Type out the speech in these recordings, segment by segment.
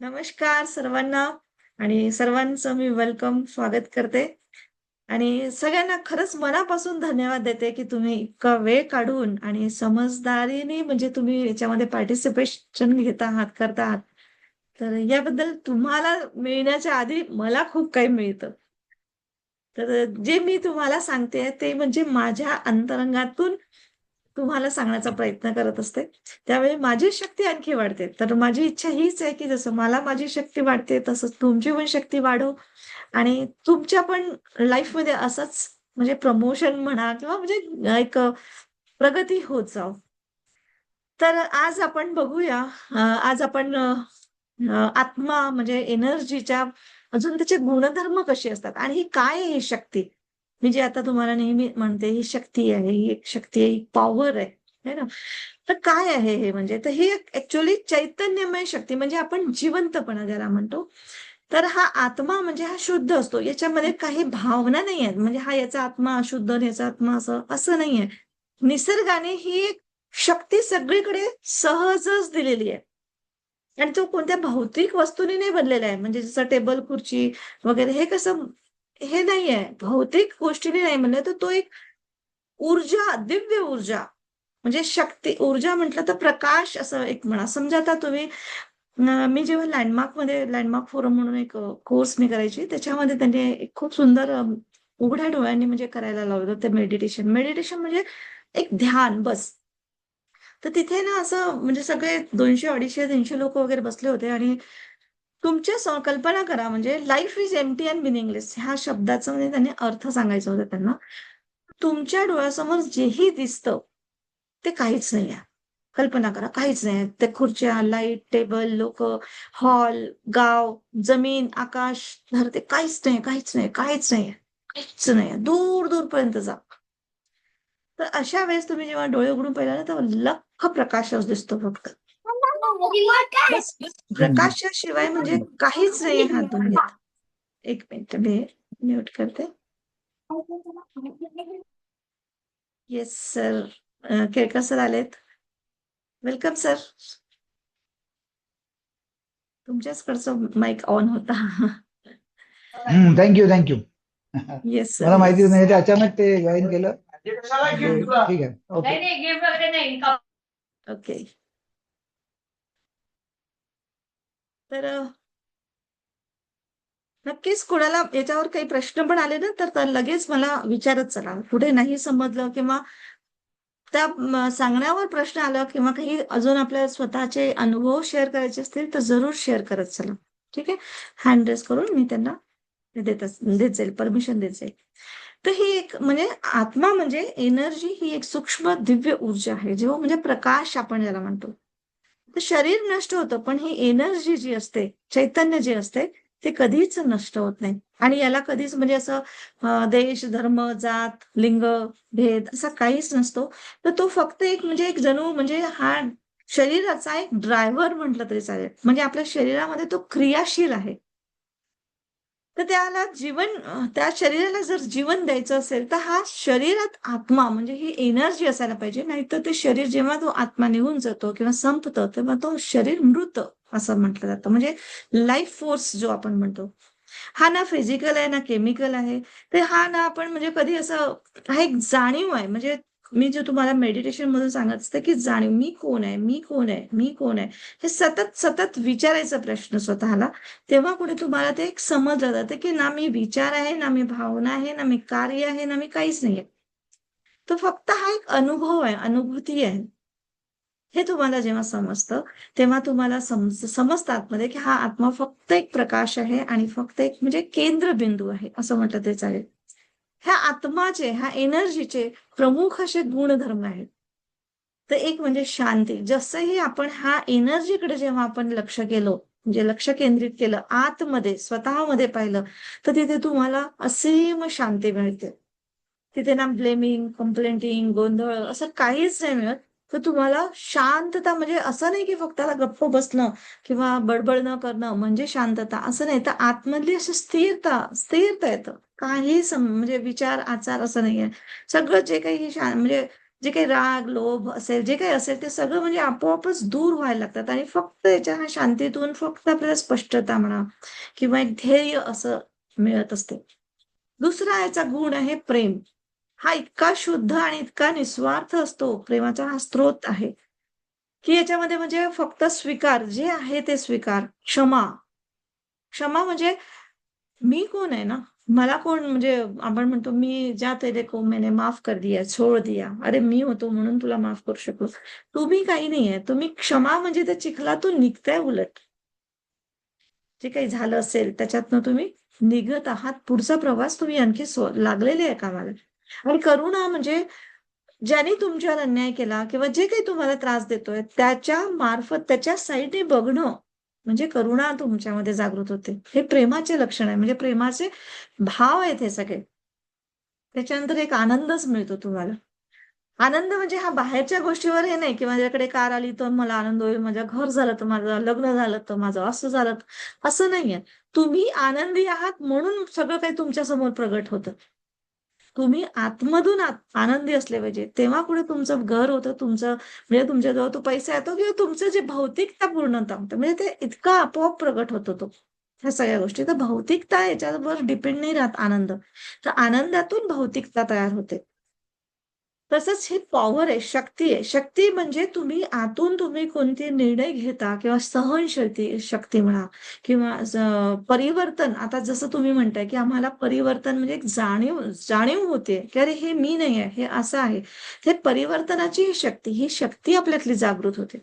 नमस्कार सर्वांना. आणि सर्वांचं मी वेलकम स्वागत करते. आणि सगळ्यांना खरंच मनापासून धन्यवाद देते की तुम्ही इतका वेळ काढून आणि समजदारीने म्हणजे तुम्ही याच्यामध्ये पार्टिसिपेशन घेत आहात करता आहात. तर याबद्दल तुम्हाला मिळण्याच्या आधी मला खूप काही मिळतं. तर जे मी तुम्हाला सांगते ते म्हणजे माझ्या अंतरंगातून तुम्हाला सांगण्याचा प्रयत्न करत असते. त्यावेळी माझी शक्ती आणखी वाढते. तर माझी इच्छा हीच आहे की जसं मला माझी शक्ती वाढते तसंच तुमची पण शक्ती वाढो. आणि तुमच्या पण लाईफमध्ये असंच म्हणजे प्रमोशन म्हणा किंवा म्हणजे एक प्रगती होत जाव. तर आज आपण बघूया आज आपण आत्मा म्हणजे एनर्जीच्या अजून त्याचे गुणधर्म कसे असतात आणि ही काय आहे ही शक्ती? मी जे आता तुम्हाला नेहमी म्हणते ही शक्ती आहे ही एक शक्ती आहे ही पॉवर आहे है ना? तर काय आहे हे म्हणजे? तर ही ऍक्च्युअली चैतन्यमय शक्ती म्हणजे आपण जिवंतपणा ज्याला म्हणतो तर हा आत्मा म्हणजे हा शुद्ध असतो. याच्यामध्ये काही भावना नाही आहेत. म्हणजे हा याचा आत्मा अशुद्ध याचा आत्मा असं असं नाहीये निसर्गाने ही एक शक्ती सगळीकडे सहजच दिलेली आहे. आणि तो कोणत्या भौतिक वस्तूने नाही बनलेला आहे. म्हणजे जसं टेबल खुर्ची वगैरे हे कसं हे नाही आहे भौतिक गोष्टीने नाही म्हणलं तर तो एक ऊर्जा दिव्य ऊर्जा. म्हणजे शक्ती ऊर्जा म्हटलं तर प्रकाश असं एक म्हणा. समजा आता तुम्ही मी जेव्हा लँडमार्कमध्ये लँडमार्क फोरम म्हणून एक कोर्स मी करायची त्याच्यामध्ये त्यांनी एक खूप सुंदर उघड्या डोळ्यांनी म्हणजे करायला लावलं ते मेडिटेशन मेडिटेशन म्हणजे एक ध्यान बस. तर तिथे ना असं म्हणजे सगळे दोनशे अडीचशे तीनशे लोक वगैरे बसले होते आणि तुमच्या कल्पना करा. म्हणजे life is empty and meaningless ह्या शब्दाचा म्हणजे त्यांनी अर्थ सांगायचा होता त्यांना. तुमच्या डोळ्यासमोर जेही दिसतं ते काहीच नाही आहे. कल्पना करा काहीच नाही ते खुर्च्या लाइट टेबल लोक हॉल गाव जमीन आकाश धरते काहीच नाही काहीच नाही काहीच नाही काहीच नाही दूर दूर पर्यंत जा. तर अशा वेळेस तुम्ही जेव्हा डोळे उघडून पाहिला ना तेव्हा लख प्रकाशच दिसतो फक्त. प्रकाशाशिवाय म्हणजे काहीच नाही हा दुनियेत एक मिनिट मी म्यूट करते. येस सर केळकर सर आलेत. वेलकम सर तुमच्याचकडचं माईक ऑन होता. Thank you thank you yes मला माहिती नाही अचानक ते जॉईन केलं. ठीक आहे ओके ओके तर नक्कीच कुणाला याच्यावर काही प्रश्न पण आले ना तर लगेच मला विचारत चला. पुढे नाही समजलं किंवा त्या सांगण्यावर प्रश्न आला किंवा काही अजून आपल्या स्वतःचे अनुभव शेअर करायचे असतील तर जरूर शेअर करत चला. ठीक आहे? हँड रेस करून मी त्यांना देत देत जाईल परमिशन देत जाईल. तर ही एक म्हणजे आत्मा म्हणजे एनर्जी ही एक सूक्ष्म दिव्य ऊर्जा आहे. जेव्हा म्हणजे प्रकाश आपण ज्याला म्हणतो. तर शरीर नष्ट होतं पण ही एनर्जी जी असते चैतन्य जे असते ते कधीच नष्ट होत नाही. आणि याला कधीच म्हणजे असं देश धर्म जात लिंग भेद असा काहीच नसतो. तर तो फक्त एक म्हणजे एक जणू म्हणजे हा शरीराचा एक ड्रायव्हर म्हटलं तरी चालेल. म्हणजे आपल्या शरीरामध्ये तो क्रियाशील आहे. तर त्याला जीवन त्या शरीराला जर जीवन द्यायचं असेल तर हा शरीरात आत्मा म्हणजे ही एनर्जी असायला पाहिजे. नाहीतर ते शरीर जेव्हा तो आत्मा निघून जातो किंवा संपतं तेव्हा तो शरीर मृत असं म्हटलं जातं. म्हणजे लाईफ फोर्स जो आपण म्हणतो. हा ना फिजिकल आहे ना केमिकल आहे. तर हा ना आपण म्हणजे कधी असं हा एक जाणीव आहे. म्हणजे मी जे तुम्हाला मेडिटेशन मधून सांगत असते की जाणीव मी कोण आहे मी कोण आहे मी कोण आहे हे सतत सतत विचारायचा प्रश्न स्वतःला. तेव्हा कुठे तुम्हाला ते एक समजलं जातं की ना मी विचार आहे ना मी भावना आहे ना मी कार्य आहे ना मी काहीच नाहीये. तो फक्त हा एक अनुभव आहे अनुभूती आहे. हे तुम्हाला जेव्हा समजतं तेव्हा तुम्हाला समज समजतं आतमध्ये की हा आत्मा फक्त एक प्रकाश आहे आणि फक्त एक म्हणजे केंद्रबिंदू आहे असं म्हटलं ते चालेल. ह्या आत्माचे ह्या एनर्जीचे प्रमुख असे गुणधर्म आहेत. तर एक म्हणजे शांती. जसंही आपण ह्या एनर्जीकडे जेव्हा आपण लक्ष केलं म्हणजे लक्ष केंद्रित केलं आतमध्ये स्वतःमध्ये पाहिलं तर तिथे तुम्हाला असीम शांती मिळते. तिथे ना ब्लेमिंग कंप्लेंटिंग गोंधळ असं काहीच नाही मिळत. तर तुम्हाला शांतता म्हणजे असं नाही की फक्त गप्प बसणं किंवा बडबड न करणं म्हणजे शांतता असं नाही. तर आतमधली अशी स्थिरता स्थिरता येतं. काही म्हणजे विचार आचार असं नाहीये. सगळं जे काही म्हणजे जे काही राग लोभ असेल जे काही असेल ते सगळं म्हणजे आपोआपच दूर व्हायला लागतात आणि फक्त याच्या शांतीतून फक्त आपल्याला स्पष्टता म्हणा किंवा एक ध्येय असं मिळत असते. दुसरा याचा गुण आहे प्रेम. हा इतका शुद्ध आणि इतका निस्वार्थ असतो. प्रेमाचा हा स्रोत आहे. की याच्यामध्ये म्हणजे फक्त स्वीकार जे आहे ते स्वीकार. क्षमा. क्षमा म्हणजे मी कोण आहे ना? मला कोण म्हणजे आपण म्हणतो मी ज्या तेरे को मेने माफ कर दिया छोड दिया. अरे मी होतो म्हणून तुला माफ करू शकतो तुम्ही काही नाहीये. तुम्ही क्षमा म्हणजे त्या चिखलातून निघताय उलट. जे काही झालं असेल त्याच्यातनं तुम्ही निघत आहात. पुढचा प्रवास तुम्ही आणखी सो- लागलेले आहे कामाला. आणि करुणा म्हणजे ज्याने तुमच्यावर अन्याय केला किंवा जे काही तुम्हाला त्रास देतोय त्याच्या मार्फत त्याच्या साईडने बघणं. म्हणजे करुणा तुमच्यामध्ये जागृत होते. हे प्रेमाचे लक्षण आहे. म्हणजे प्रेमाचे भाव आहेत हे सगळे. त्याच्यानंतर एक आनंदच मिळतो तुम्हाला. आनंद म्हणजे हा बाहेरच्या गोष्टीवर हे नाही की माझ्याकडे कार आली तर मला आनंद होईल माझं घर झालं तर माझं लग्न झालं तर माझं असं झालं असं नाहीये. तुम्ही आनंदी आहात म्हणून सगळं काही तुमच्यासमोर प्रगट होतं. तुम्ही आतमधून आत- आनंदी असले पाहिजे. तेव्हा पुढे तुमचं घर होतं तुमचं म्हणजे तुमच्याजवळ तो पैसा येतो किंवा तुमचं जे भौतिकता पूर्णता होतं. म्हणजे ते इतका आपोआप प्रगट होतो तो. ह्या सगळ्या गोष्टी. तर भौतिकता याच्यावर डिपेंड नाही राहत आनंद. तर आनंदातून भौतिकता तयार होते. तसंच ही पॉवर आहे शक्ती आहे. शक्ती म्हणजे तुम्ही आतून तुम्ही कोणते निर्णय घेता किंवा सहनशक्ती शक्ती म्हणा किंवा परिवर्तन. आता जसं तुम्ही म्हणताय की आम्हाला परिवर्तन म्हणजे एक जाणीव जाणीव होते की अरे हे मी नाही आहे हे असं आहे. ते परिवर्तनाची ही शक्ती ही शक्ती आपल्यातली जागृत होते.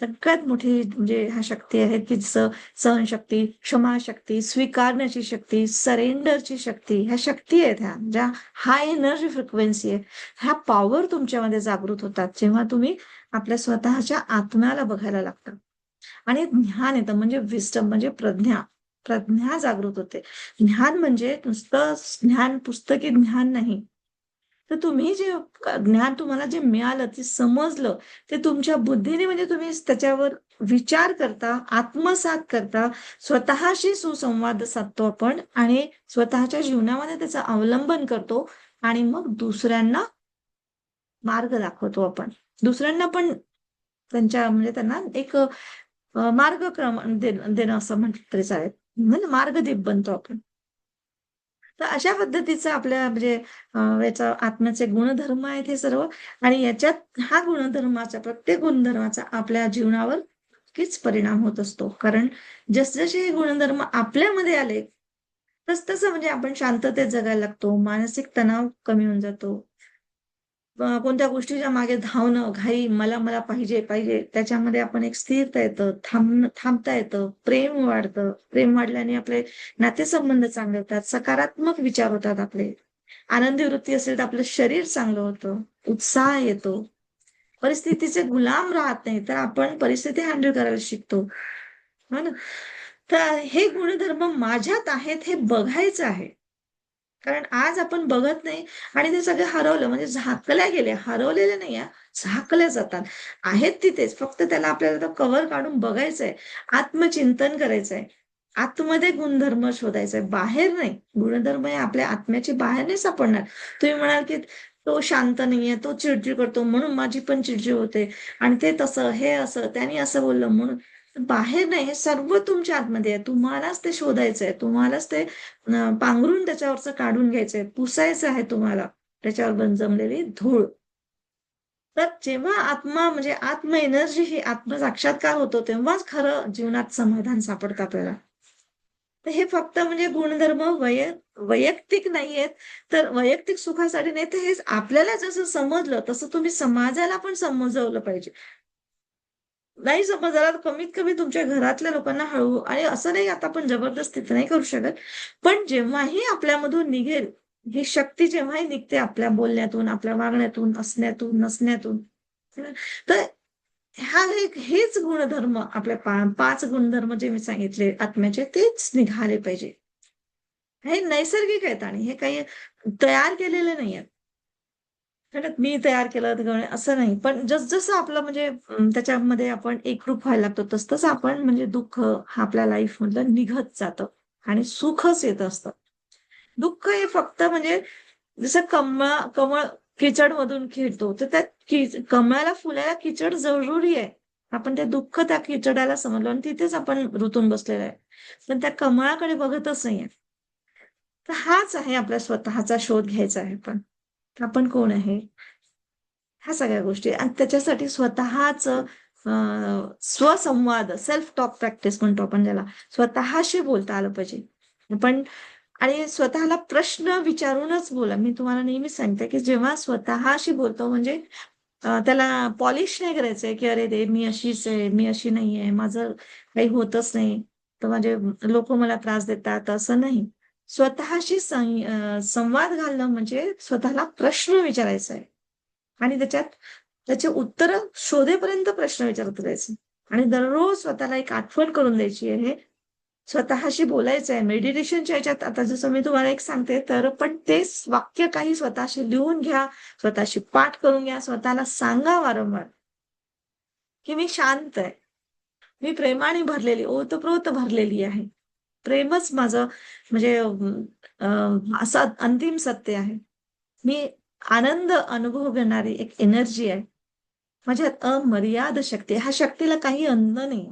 सगळ्यात मोठी म्हणजे ह्या शक्ती आहेत की जसं सहनशक्ती क्षमाशक्ती स्वीकारण्याची शक्ती सरेंडरची शक्ती ह्या शक्ती आहेत ह्या. ज्या हाय एनर्जी फ्रिक्वेन्सी आहे. ह्या पॉवर तुमच्यामध्ये जागृत होतात जेव्हा तुम्ही आपल्या स्वतःच्या आत्म्याला बघायला लागता. आणि ज्ञान येतं म्हणजे विस्टम म्हणजे प्रज्ञा. प्रज्ञा जागृत होते. ज्ञान म्हणजे नुसतं ज्ञान पुस्तकी ज्ञान नाही. तर तुम्ही जे ज्ञान तुम्हाला जे मिळालं ते समजलं ते तुमच्या बुद्धीने म्हणजे तुम्ही त्याच्यावर विचार करता आत्मसात करता स्वतःशी सुसंवाद साधतो आपण आणि स्वतःच्या जीवनामध्ये त्याचा अवलंबन करतो आणि मग दुसऱ्यांना मार्ग दाखवतो आपण. दुसऱ्यांना पण त्यांच्या म्हणजे त्यांना एक मार्गक्रम दे- देणं असं म्हटलं तरी चालेल. म्हणजे मार्गदीप बनतो आपण. तर अशा पद्धतीचं आपल्या म्हणजे याचा आत्म्याचे गुणधर्म आहेत हे सर्व. आणि याच्यात हा गुणधर्माचा प्रत्येक गुणधर्माचा आपल्या जीवनावर नक्कीच परिणाम होत असतो. कारण जसजसे हे गुणधर्म आपल्यामध्ये आले तस तसं म्हणजे आपण शांततेत जगायला लागतो. मानसिक तणाव कमी होऊन जातो. कोणत्या गोष्टीच्या मागे धावणं घाई मला मला पाहिजे पाहिजे त्याच्यामध्ये आपण एक स्थिरता येतं थांब थांबता येतं प्रेम वाढतं. प्रेम वाढल्याने आपले नातेसंबंध चांगले होतात सकारात्मक विचार होतात आपले. आनंदी वृत्ती असेल तर आपलं शरीर चांगलं होतं उत्साह येतो. परिस्थितीचे गुलाम राहत नाही तर आपण परिस्थिती हँडल करायला शिकतो. हो ना? तर हे गुणधर्म माझ्यात आहेत हे बघायचं आहे. कारण आज आपण बघत नाही. आणि ते सगळं हरवलं म्हणजे झाकल्या गेले हरवलेले नाही झाकल्या जातात. आहेत तिथेच फक्त त्याला आपल्याला कव्हर काढून बघायचंय. आत्मचिंतन करायचंय. आतमध्ये गुणधर्म शोधायचा आहे बाहेर नाही. गुणधर्म हे आपल्या आत्म्याची बाहेर नाही सापडणार. तुम्ही म्हणाल की तो शांत नाहीये तो चिडचिड करतो म्हणून माझी पण चिडचिड होते. आणि ते तसं हे असं त्याने असं बोललं म्हणून बाहेर नाही हे सर्व तुमच्या आतमध्ये आहे. तुम्हालाच ते शोधायचंय. तुम्हालाच ते पांघरून त्याच्यावरचं काढून घ्यायचंय. पुसायचं आहे तुम्हाला. त्याच्यावर बन जमलेली धूळ. तर जेव्हा आत्मा म्हणजे आत्म एनर्जी ही आत्म साक्षात्कार होतो तेव्हाच खरं जीवनात समाधान सापडतं आपल्याला. तर हे फक्त म्हणजे गुणधर्म वय वैयक्तिक नाहीयेत. तर वैयक्तिक सुखासाठी नाही तर हे आपल्याला जसं समजलं तसं तुम्ही समाजाला पण समजवलं पाहिजे. नाही समजला तर कमीत कमी तुमच्या घरातल्या लोकांना हळू आणि असं नाही आता आपण जबरदस्ती तर नाही करू शकत पण जेव्हाही आपल्यामधून निघेल ही शक्ती जेव्हाही निघते आपल्या बोलण्यातून आपल्या वागण्यातून असण्यातून नसण्यातून तर हा एक हेच गुणधर्म आपल्या पा- पाच गुणधर्म जे मी सांगितले आत्म्याचे तेच निघाले पाहिजे. हे नैसर्गिक आहेत आणि हे काही तयार केलेले नाही आहेत कारण मी तयार केलं तर असं नाही. पण जसजसं आपलं म्हणजे त्याच्यामध्ये आपण एकरूप व्हायला लागतो तसतसं आपण म्हणजे दुःख हा आपल्या लाईफ मधलं निघत जातं आणि सुखच येत असतं. दुःख हे फक्त म्हणजे जसं कमळ कमळ किचड मधून खेळतो तर त्या कमळाला फुलायला किचड जरुरी आहे. आपण ते दुःख त्या किचडाला समजलो आणि तिथेच आपण रुतून बसलेलो आहे. पण त्या कमळाकडे बघतच नाहीये. तर हाच आहे आपल्या स्वतःचा शोध घ्यायचा आहे पण. आपण कोण आहे? ह्या सगळ्या गोष्टी. आणि त्याच्यासाठी स्वतःच स्वसंवाद सेल्फ टॉक प्रॅक्टिस म्हणतो आपण ज्याला. स्वतःशी बोलता आलं पाहिजे. पण आणि स्वतःला प्रश्न विचारूनच बोला. मी तुम्हाला नेहमीच सांगते की जेव्हा स्वतःशी बोलतो म्हणजे त्याला पॉलिश नाही करायचंय की अरे दे मी अशीच आहे मी अशी नाही आहे माझं काही होतच नाही. तर म्हणजे माझे लोक मला त्रास देतात असं नाही. स्वतःशी संवाद घालणं म्हणजे स्वतःला प्रश्न विचारायचा आहे. आणि त्याच्यात त्याचे उत्तर शोधेपर्यंत प्रश्न विचारत राहायचे आणि दररोज स्वतःला एक आठवण करून द्यायची आहे. स्वतःशी बोलायचं आहे. मेडिटेशनच्या याच्यात आता जसं मी तुम्हाला एक सांगते तर पण तेच वाक्य काही स्वतःशी लिहून घ्या स्वतःशी पाठ करून घ्या स्वतःला सांगा वारंवार की मी शांत आहे. मी प्रेमाने भरलेली ओतप्रोत भरलेली आहे. प्रेमच माझं म्हणजे असा असं अंतिम सत्य आहे. मी आनंद अनुभव घेणारी एक एनर्जी आहे. माझ्यात अमर्याद शक्ती आहे. ह्या शक्तीला काही अंत नाही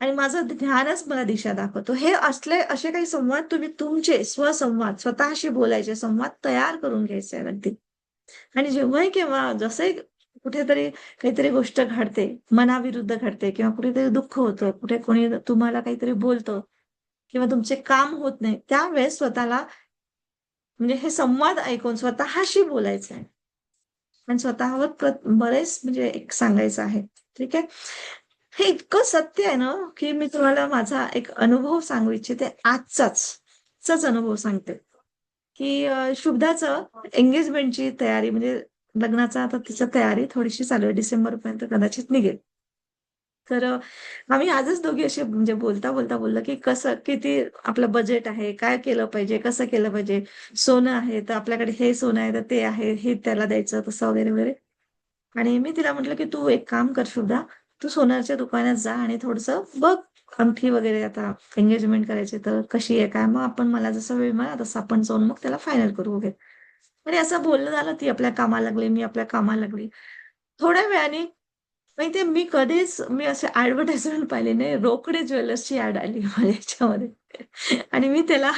आणि माझं ध्यानच मला दिशा दाखवतो. हे असले असे काही संवाद तुम्ही तुमचे स्वसंवाद स्वतःशी बोलायचे संवाद तयार करून घ्यायचे अगदी. आणि जेव्हाही केव्हा जसे कुठेतरी काहीतरी गोष्ट घडते मनाविरुद्ध घडते किंवा कुठेतरी दुःख होतं कुठे कोणी तुम्हाला काहीतरी बोलतं किंवा तुमचे काम होत नाही त्यावेळेस स्वतःला म्हणजे हे संवाद ऐकून स्वतःशी बोलायचं आहे. आणि स्वतःवर बरेच म्हणजे एक सांगायचं आहे. ठीक आहे? हे इतकं सत्य आहे ना की मी तुम्हाला माझा एक अनुभव सांगू इच्छिते. आजचाच चाच अनुभव सांगते. की शुभदाचं एंगेजमेंटची तयारी म्हणजे लग्नाचा आता तिची तयारी थोडीशी चालू आहे. डिसेंबर पर्यंत कदाचित निघेल. तर आम्ही आजच दोघी असे म्हणजे बोलता बोलता बोललो की कसं किती आपलं बजेट आहे काय केलं पाहिजे कसं केलं पाहिजे? सोनं आहे तर आपल्याकडे हे सोनं आहे तर ते आहे हे त्याला द्यायचं तसं वगैरे वगैरे. आणि मी तिला म्हटलं की तू एक काम कर शुभदा तू सोनारच्या दुकानात जा आणि थोडस बघ अंगठी वगैरे आता एंगेजमेंट करायची तर कशी आहे काय? मग आपण मला जसं वेळ मिळाला तसं आपण जाऊन मग त्याला फायनल करू वगैरे. आणि असं बोलणं झालं ती आपल्या कामाला लागली मी आपल्या कामाला लागली. थोड्या वेळाने नाही ते मी कधीच मी असे ऍडव्हर्टाइजमेंट पाहिले नाही. रोकडे ज्वेलर्सची ऍड आली माझ्या याच्यामध्ये. आणि मी त्याला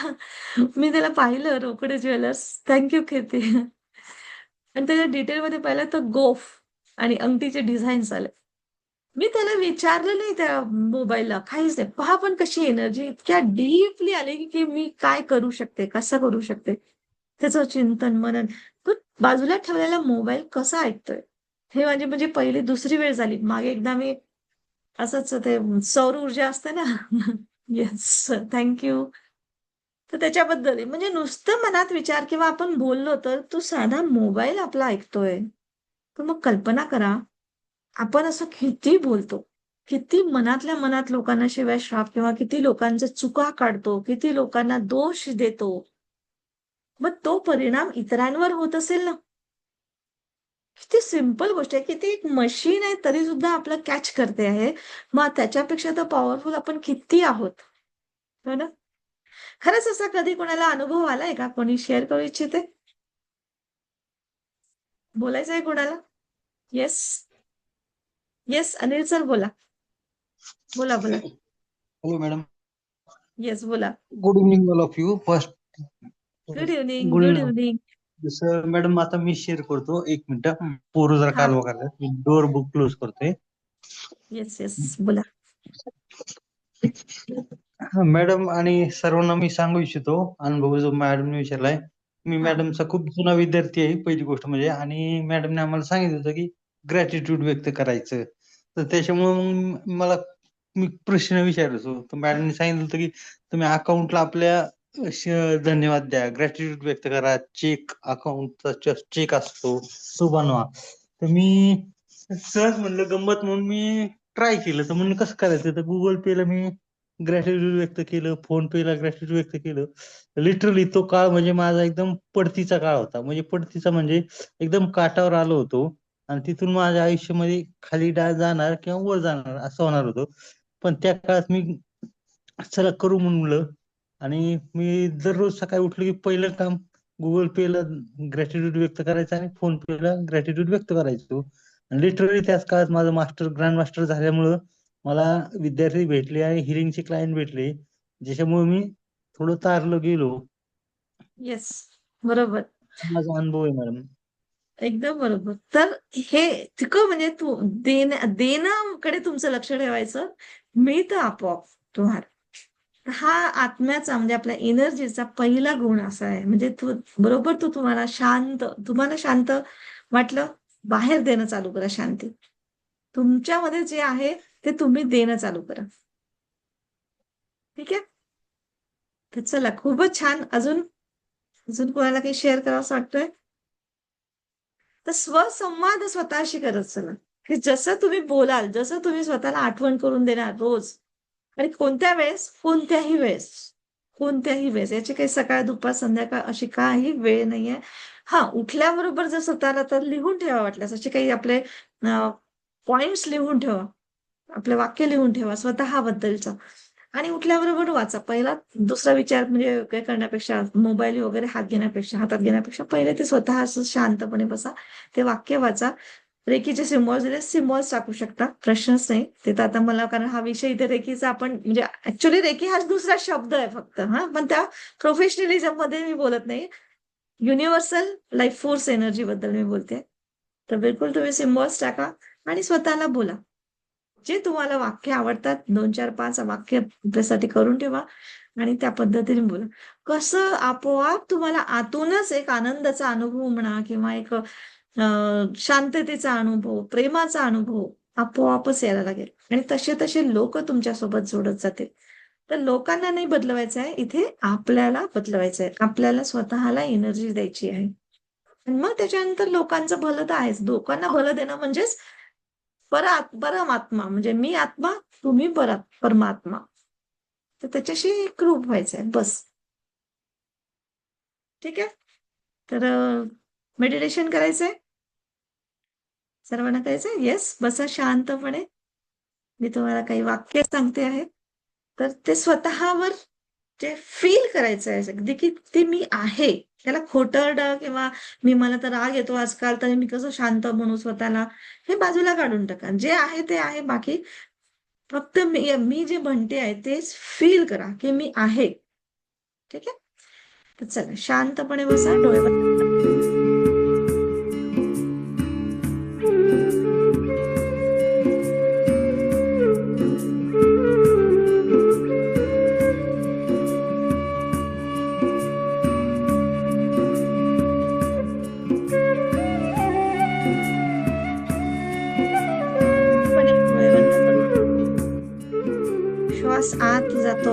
मी त्याला पाहिलं रोकडे ज्वेलर्स. थँक्यू खेती आणि त्याच्या डिटेलमध्ये पाहिलं तर गोफ आणि अंगठीचे डिझाईन्स आले. मी त्याला विचारलं नाही त्या मोबाईलला काहीच नाही. पहा पण कशी एनर्जी इतक्या डीपली आली की की मी काय करू शकते कसं करू शकते? त्याचं चिंतन मनन. तो बाजूला ठेवलेला मोबाईल कसा ऐकतोय? हे म्हणजे म्हणजे पहिली दुसरी वेळ झाली. मागे एकदा मी असंच ते सौर ऊर्जा असते ना? येस थँक्यू तर त्याच्याबद्दल म्हणजे नुसतं मनात विचार किंवा आपण बोललो तर तो साधा मोबाईल आपला ऐकतोय. तर मग कल्पना करा आपण असं किती बोलतो किती मनातल्या मनात लोकांना शिवाय श्राप किंवा किती लोकांच्या चुका काढतो किती लोकांना दोष देतो मग तो परिणाम इतरांवर होत असेल ना? किती सिंपल गोष्ट आहे किती एक मशीन आहे तरी सुद्धा आपलं कॅच करते आहे. मग त्याच्यापेक्षा तर पॉवरफुल आपण किती आहोत? हो ना? खरंच असा कधी कोणाला अनुभव आलाय का? कोणी शेअर करू इच्छिते? बोलायचं आहे कोणाला? येस येस अनिल सर बोला. बोला बोला. हॅलो मॅडम येस बोला. Good evening all of you first good evening good. Evening जसं मॅडम आता मी शेअर करतो. एक मिनिट. पोरं जरा करतात मी डोअर बुक क्लोज करतोय. येस येस बोला. मॅडम आणि सर्वांना मी सांगू इच्छितो. अनुभव जो मॅडमने विचारलाय. मी. मॅडमचा खूप जुना विद्यार्थी आहे पहिली गोष्ट म्हणजे. आणि मॅडमने आम्हाला सांगितलं होतं की ग्रॅटिट्यूड व्यक्त करायचं. तर त्याच्यामुळे मग मला मी प्रश्न विचारायचो तर मॅडमने सांगितलं होतं की तुम्ही अकाउंटला आपल्या धन्यवाद द्या. ग्रॅटिट्यूड व्यक्त करा. चेक अकाउंटचा चेक असतो. तो बनवा. तर मी सहज म्हणलं गंमत म्हणून मी ट्राय केलं. तर म्हणलं कसं करायचं? तर गुगल पेला मी ग्रॅटिट्यूड व्यक्त केलं. फोन पेला ग्रॅटिट्यूड व्यक्त केलं. लिटरली तो काळ म्हणजे माझा एकदम पडतीचा काळ होता. म्हणजे पडतीचा म्हणजे एकदम काठावर आलो होतो. आणि तिथून माझ्या आयुष्यामध्ये खाली डाळ जाणार किंवा वर जाणार असं होणार होतं. पण त्या काळात मी चला करू म्हणलं. आणि मी दररोज सकाळी उठलो की पहिलं काम गुगल पेला ग्रॅटिट्यूड व्यक्त करायचं आणि फोन पेला ग्रॅटिट्यूड व्यक्त करायचो. लिटरली त्याच काळात माझं मास्टर ग्रँड मास्टर झाल्यामुळं मला विद्यार्थी भेटले आणि हिलिंगचे क्लायंट भेटले ज्याच्यामुळे मी थोडं तारलो गेलो. येस बरोबर. माझा अनुभव आहे मॅडम एकदम बरोबर. तर हे तिकं म्हणजे तू देण देण्याकडे तुमचं लक्ष ठेवायचं मिळतं आपोआप तुम्हाला हा आत्म्याचा म्हणजे आपल्या एनर्जीचा पहिला गुण असा आहे. म्हणजे तू बरोबर तू तुम्हाला शांत तुम्हाला शांत वाटलं बाहेर देणं चालू करा शांती. तुमच्यामध्ये जे आहे ते तुम्ही देणं चालू करा. ठीक आहे? तर चला खूपच छान. अजून अजून कोणाला काही शेअर करावं वाटतोय? तर स्वसंवाद स्वतःशी करत चला. की जसं तुम्ही बोलाल जसं तुम्ही स्वतःला आठवण करून देणार रोज आणि कोणत्या वेळेस? कोणत्याही वेळेस. कोणत्याही वेळेस. याची काही सकाळ दुपार संध्याकाळ अशी काही वेळ नाहीये. हा उठल्याबरोबर जर स्वतःला तर लिहून ठेवा वाटल्यास असे काही आपले पॉइंट्स लिहून ठेवा. आपले वाक्य लिहून ठेवा स्वतःबद्दलचं. आणि उठल्याबरोबर वाचा. पहिला दुसरा विचार म्हणजे काय करण्यापेक्षा मोबाईल वगैरे हात घेण्यापेक्षा हातात घेण्यापेक्षा पहिले ते स्वतः असं शांतपणे बसा. ते वाक्य वाचा. रेखीचे सिम्बॉल्स दिले. सिम्बॉल्स टाकू शकता. प्रश्नच नाही. ते तर आता मला कारण हा विषय इथे रेखीचा आपण म्हणजे ऍक्च्युली रेखी हा दुसरा शब्द आहे फक्त हा. पण त्या प्रोफेशनलिझममध्ये मी बोलत नाही. युनिव्हर्सल लाईफ फोर्स एनर्जी बद्दल मी बोलते. तर बिलकुल तुम्ही सिम्बॉल्स टाका आणि स्वतःला बोला. जे तुम्हाला वाक्य आवडतात दोन चार पाच वाक्य आपल्यासाठी करून ठेवा आणि त्या पद्धतीने बोला. कसं आपोआप तुम्हाला आतूनच एक आनंदाचा अनुभव म्हणा किंवा एक शांततेचा अनुभव प्रेमाचा अनुभव आपोआपच यायला लागेल. आणि तसे तसे लोक तुमच्यासोबत जोडत जातील. तर लोकांना नाही बदलवायचं आहे इथे आपल्याला बदलवायचं आहे. आपल्याला स्वतःला एनर्जी द्यायची आहे. मग त्याच्यानंतर लोकांचं भलं तर आहेच. लोकांना भलं देणं म्हणजेच परा परमात्मा. म्हणजे मी आत्मा तुम्ही परा परमात्मा. तर त्याच्याशी क्रूप व्हायचं आहे. बस. ठीक आहे? तर मेडिटेशन करायचंय. सर्वांना करायचंय? येस बसा शांतपणे. मी तुम्हाला काही वाक्य सांगते आहे. तर ते स्वतःवर जे फील करायचं आहे अगदी की ते मी आहे. त्याला खोटरड किंवा मी मला तर राग येतो आजकाल तर मी कसं शांत म्हणू स्वतःला? हे बाजूला काढून टाका. जे आहे ते आहे. बाकी फक्त मी मी जे म्हणते आहे तेच फील करा की मी आहे. ठीक आहे? तर चला शांतपणे बसा डोळे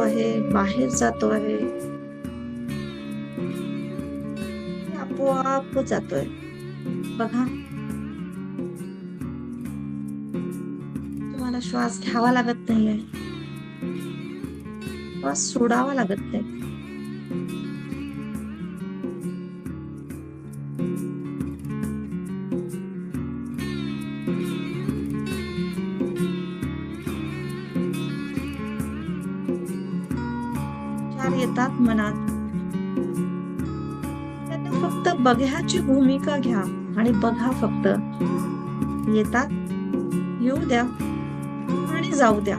आहे बाहेर जातो आहे आपोआप जातोय. बघा. तुम्हाला श्वास घ्यावा लागत नाहीये. श्वास सोडावा लागत नाही मनात. त्यांना फक्त बघ्याची भूमिका घ्या आणि बघा फक्त. येतात येऊ द्या आणि जाऊ द्या.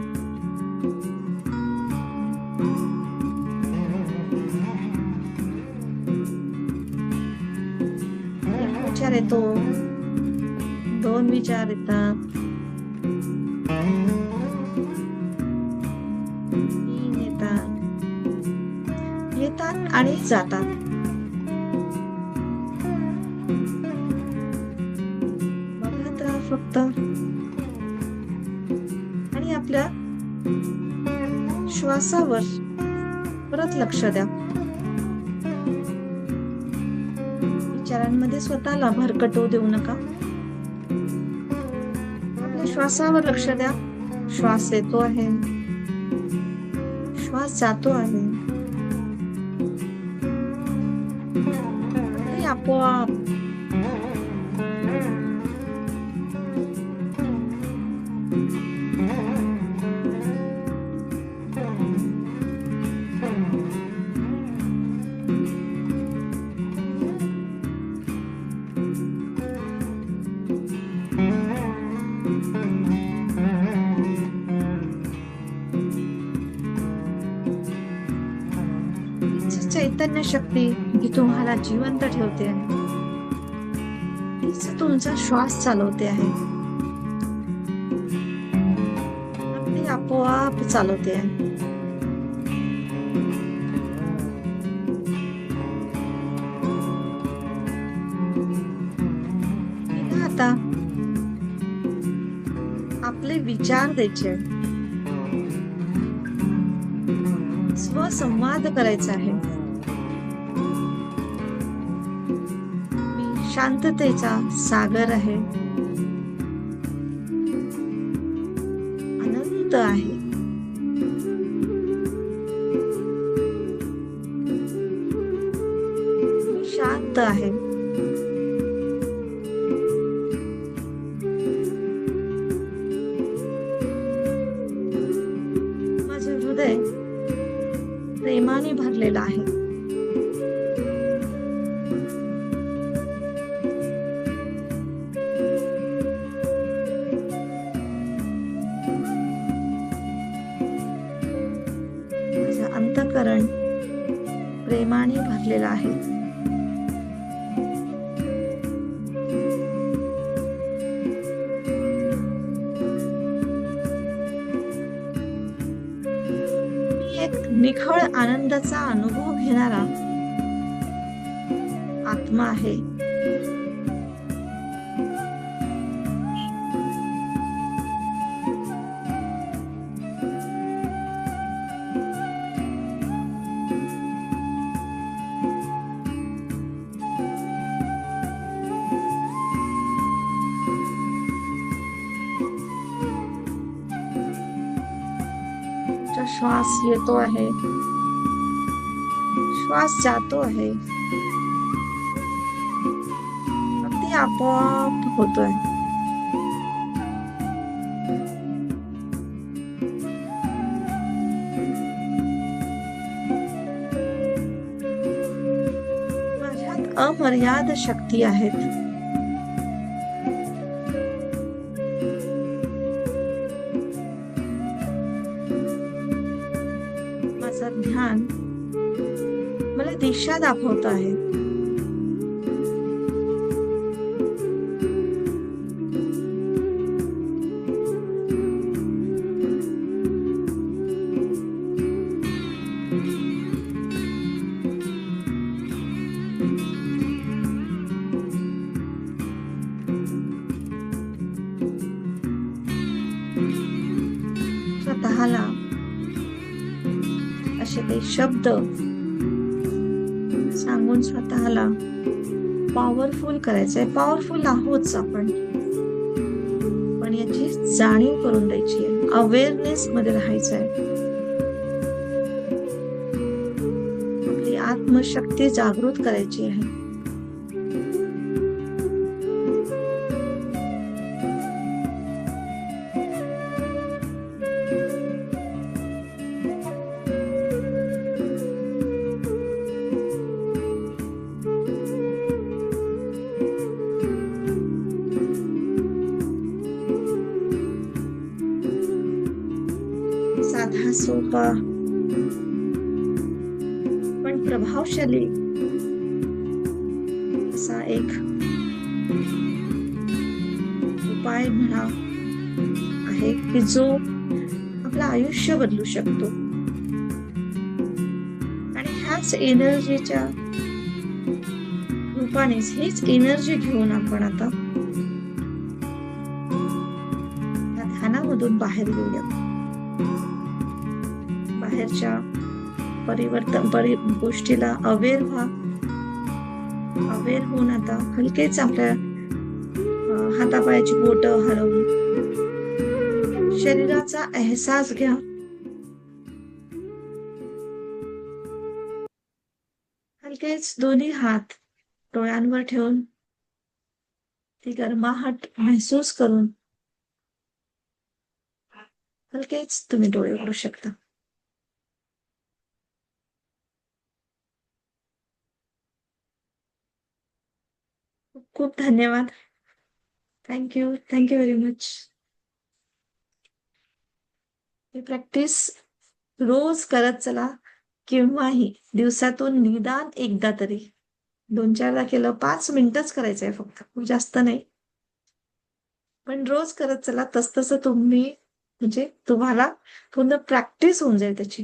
विचार येतो. दोन विचार येतात. आणि जातात. फक्त. आणि आपल्या श्वासावर परत लक्ष द्या. विचारांमध्ये स्वतःला भरकटू देऊ नका. आपल्या श्वासावर लक्ष द्या. श्वास येतो आहे. श्वास जातो आहे. आणि चैतन्य शक्ती जी तुम्हाला जिवंत ठेवते तीच तुमचा श्वास चालवते आहे. अगदी आपोआप चालवते आहे. आता आपले विचार द्यायचे स्वसंवाद करायचा आहे. शांततेचा सागर आहे. अनंत आहे. शांत आहे. निखळ आनंदाचा अनुभव घेणारा आत्मा आहे. येतो आहे श्वास जातो आहे अगदी आपोआप होतोय अमर्याद शक्ती आहेत दिशा दाखवत आहे. स्वतःला असे काही शब्द सांगून स्वतःला पॉवरफुल करायचंय. पॉवरफुल आहोतच आपण. पण याची जाणीव करून द्यायची आहे. अवेअरनेस मध्ये राहायचं आहे आपली आत्मशक्ती जागृत करायची आहे. साधा सोपा पण प्रभावशाली असा एक उपाय म्हणा आहे की जो आपलं आयुष्य बदलू शकतो. आणि ह्याच एनर्जीच्या रूपानेच हीच एनर्जी घेऊन आपण आता त्या ध्यानामधून बाहेर येऊया. बाहेरच्या परिवर्तन परि गोष्टीला अवेअर व्हा. अवेअर होऊन आता हलकेच आपल्या हातापायाची बोट हलवून शरीराचा अहसास घ्या. हलकेच दोन्ही हात डोळ्यांवर ठेवून ती गरमाहट महसूस करून हलकेच तुम्ही डोळे उघडू शकता. खूप धन्यवाद. Thank you thank you very much he practice रोज करत चला केव्हाही दिवसातून निदान एकदा तरी. दोन चारदा केलं पाच मिनिटच करायचंय फक्त खूप जास्त नाही. पण रोज करत चला तस तसं तुम्ही म्हणजे तुम्हाला पूर्ण प्रॅक्टिस होऊन जाईल त्याची.